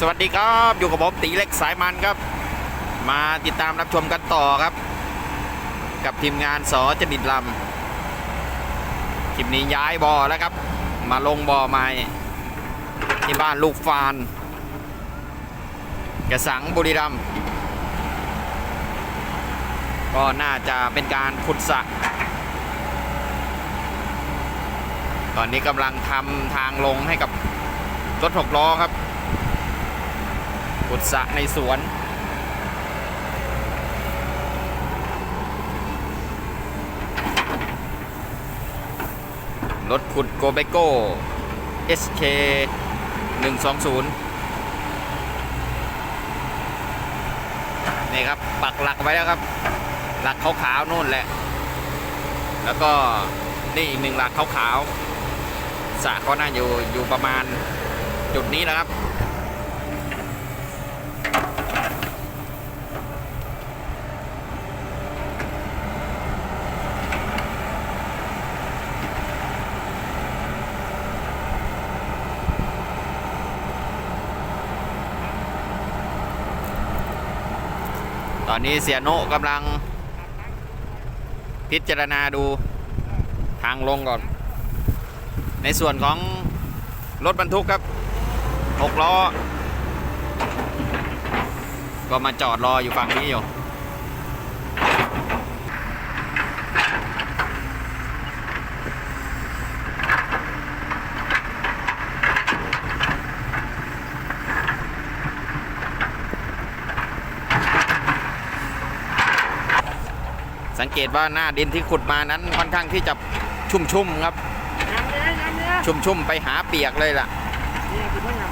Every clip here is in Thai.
สวัสดีครับอยู่กับผมตีเล็กสายมันครับ มาติดตามรับชมกันต่อครับ กับทีมงานสอจดิตลำคลิปนี้ย้ายบ่อแล้วครับ มาลงบ่อใหม่ที่บ้านลูกฟานกระสังบุรีรัมก็น่าจะเป็นการขุดสระตอนนี้กำลังทำทางลงให้กับรถหกล้อครับ ขุดสระในสวน รถขุดโกเบโก้ SK 120นี่ครับ ปักหลักไว้แล้วครับ หลักขาวๆนู่นแหละ แล้วก็นี่อีกหนึ่งหลักขาวๆสระก็น่าอยู่อยู่ประมาณจุดนี้นะครับ อนนี้เสียโนกำลัง พิจารณาดูทางลงก่อน ในส่วนของรถบรรทุกครับ6ล้อ ก็มาจอดรออยู่ฝั่งนี้อยู่ สังเกตว่าหน้าดินที่ขุดมานั้นค่อนข้างที่จะชุ่มๆครับยังเนี้ยยังเนี้ยชุ่มๆไปหาเปียกเลยล่ะเนี่ยคือเพิ่งท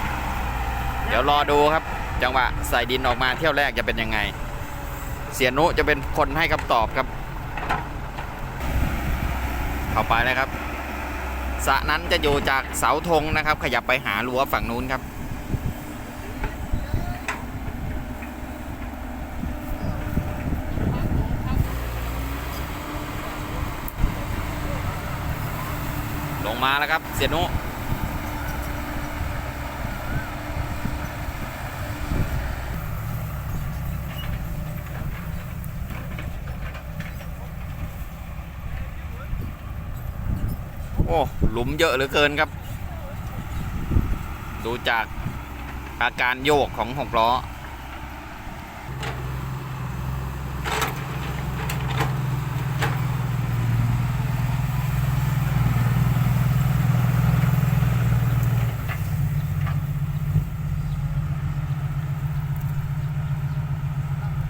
เดี๋ยวรอดูครับ จังหวะใส่ดินออกมาเที่ยวแรกจะเป็นยังไง เสียนุจะเป็นคนให้คำตอบครับ เข้าไปเลยครับสระนั้นจะอยู่จากเสาธงนะครับ ขยับไปหารั้วฝั่งนู้นครับ มาแล้วครับ เสียนุโอ้หลุมเยอะเหลือเกินครับ ดูจากอาการโยกของหกล้อ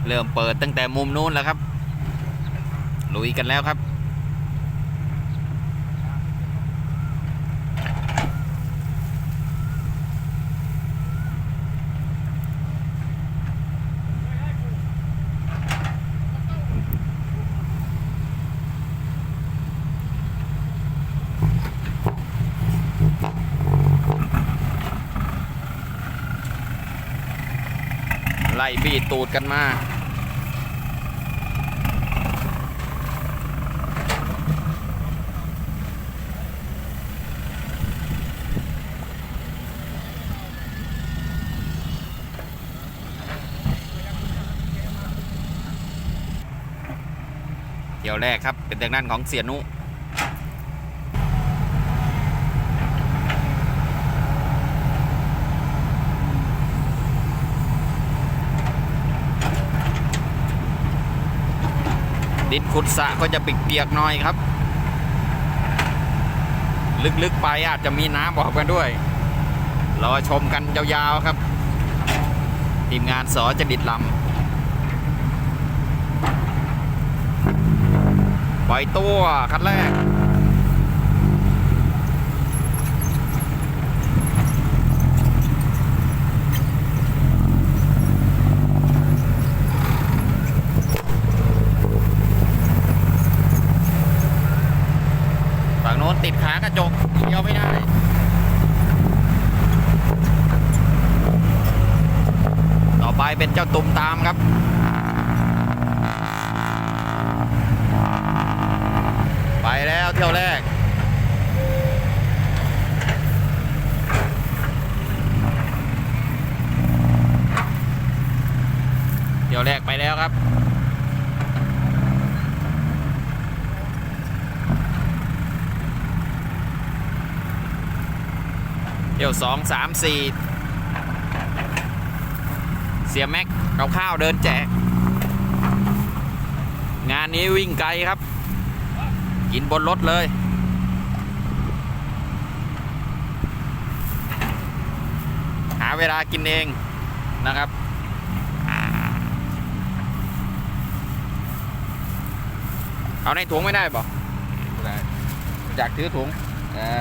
เริ่มเปิดตั้งแต่มุมนู้นแล้วครับ ลุยกันแล้วครับ ไล่บีดตูดกันมา เที่ยวแรกครับเป็นทางด้านของเสียนุดินขุดสะก็จะเปียกๆหน่อยครับ ลึกๆไปอาจจะมีน้ำบอกกันด้วยรอชมกันยาวๆครับ ทีมงานสอจดิตลำ ปล่อยตัวคันแรก ฝั่งโน้นติดขากระจกเดียวไม่ได้ต่อไปเป็นเจ้าตุ่มตามครับ เที่ยวแรก เที่ยวแรกไปแล้วครับเที่ยวสองสามสี่เสียแม็กเอาข้าวเดินแจก งานนี้วิ่งไกลครับ กินบนรถเลย หาเวลากินเองนะครับ เอาในถุงไม่ได้ป่ะอยากถือถุง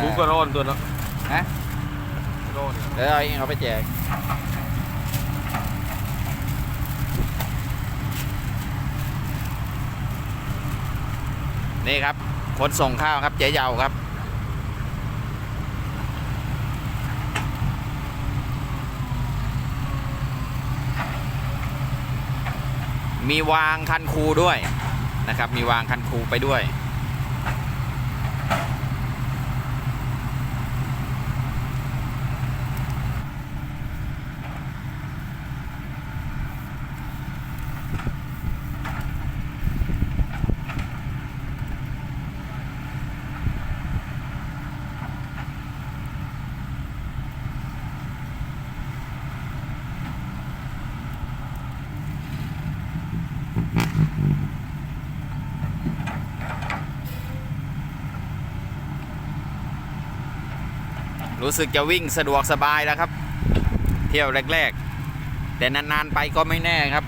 กูก็ร้อนตัวเนาะฮะร้อนเดี๋ยวเอาเองเอาไปแจกนี่ครับข นส่งข้าวครับเจ๊เยาวครับ มีวางคันคูด้วยนะครับ มีวางคันคูไปด้วย รู้สึกจะวิ่งสะดวกสบายแล้วครับ เที่ยวแรก ๆ แต่นานๆไปก็ไม่แน่ครับ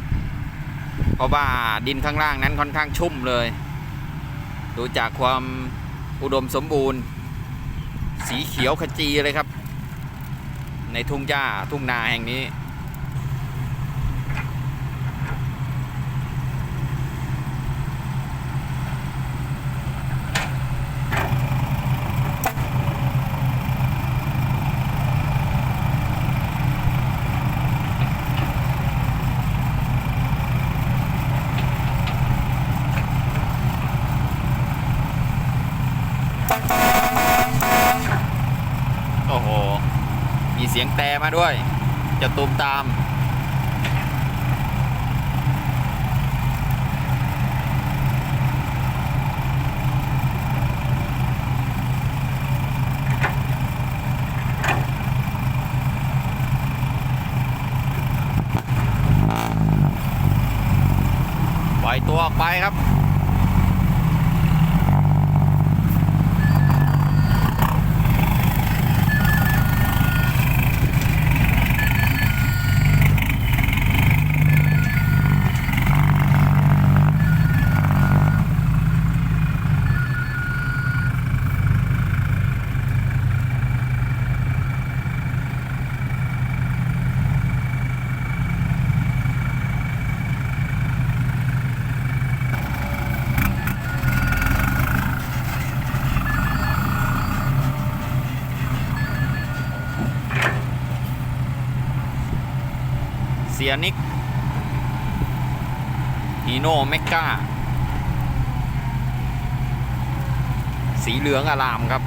เพราะว่าดินข้างล่างนั้นค่อนข้างชุ่มเลย ดูจากความอุดมสมบูรณ์ สีเขียวขจีเลยครับ ในทุ่งหญ้าทุ่งนาแห่งนี้ โอ้โห มีเสียงแต่ มาด้วย จะตูมตาม ปล่อยตัวออกไปครับ สียนิกฮีโน่เมกาสีเหลืองอารามครับ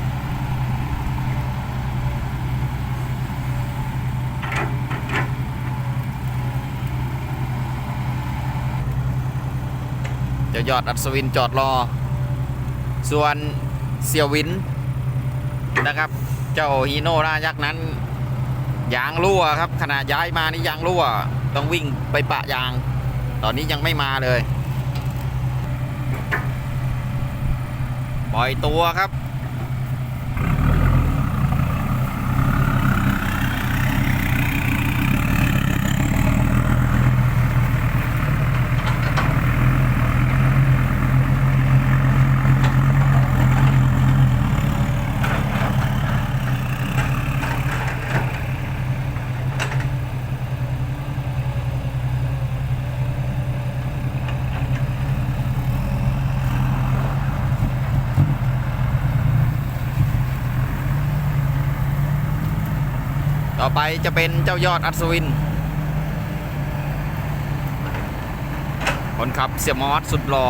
เดี๋ยอดอัศวินจอดรอ ส่วนเสียวินนะครับ เจ้าฮีโน่รายักษ์นั้นยางรั่วครับขณะย้ายมานี่ยางรั่ว ต้องวิ่งไปปะยาง ตอนนี้ยังไม่มาเลย ปล่อยตัวครับ อไปจะเป็นเจ้ายอดอัศวิน คนขับเสียมอสสุดหล่อ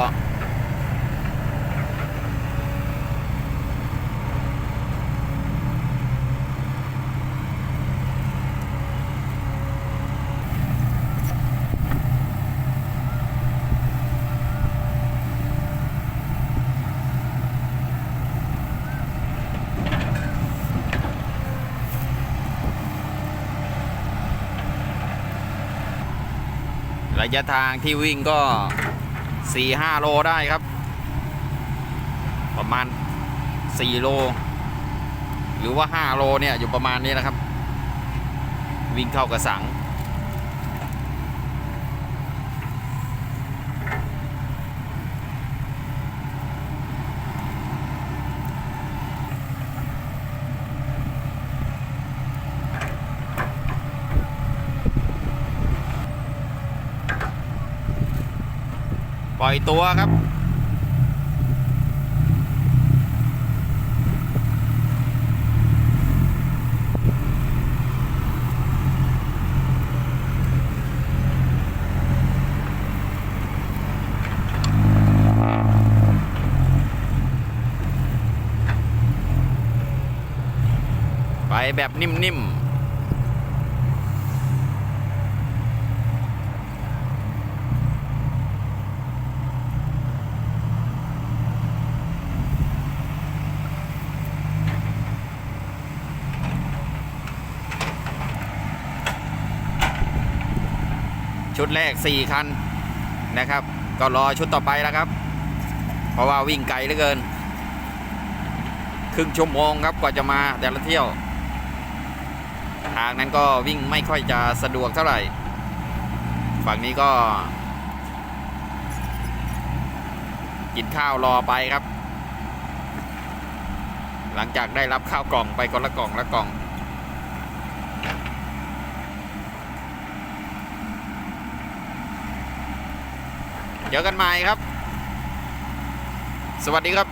ระยะทางที่วิ่งก็4-5โลได้ครับ ประมาณ4โล หรือว่า5โลเนี่ยอยู่ประมาณนี้นะครับ วิ่งเข้ากระสัง ปล่อยตัวครับไปแบบนิ่มๆ ชุดแรก 4 คันนะครับ ก็รอชุดต่อไปแล้วครับ เพราะว่าวิ่งไกลเหลือเกิน ครึ่งชั่วโมงครับกว่าจะมาแต่ละเที่ยว ทางนั้นก็วิ่งไม่ค่อยจะสะดวกเท่าไหร่ ฝั่งนี้ก็ กินข้าวรอไปครับ หลังจากได้รับข้าวกล่องไปคนละกล่องละกล่อง เจอกันใหม่ครับ สวัสดีครับ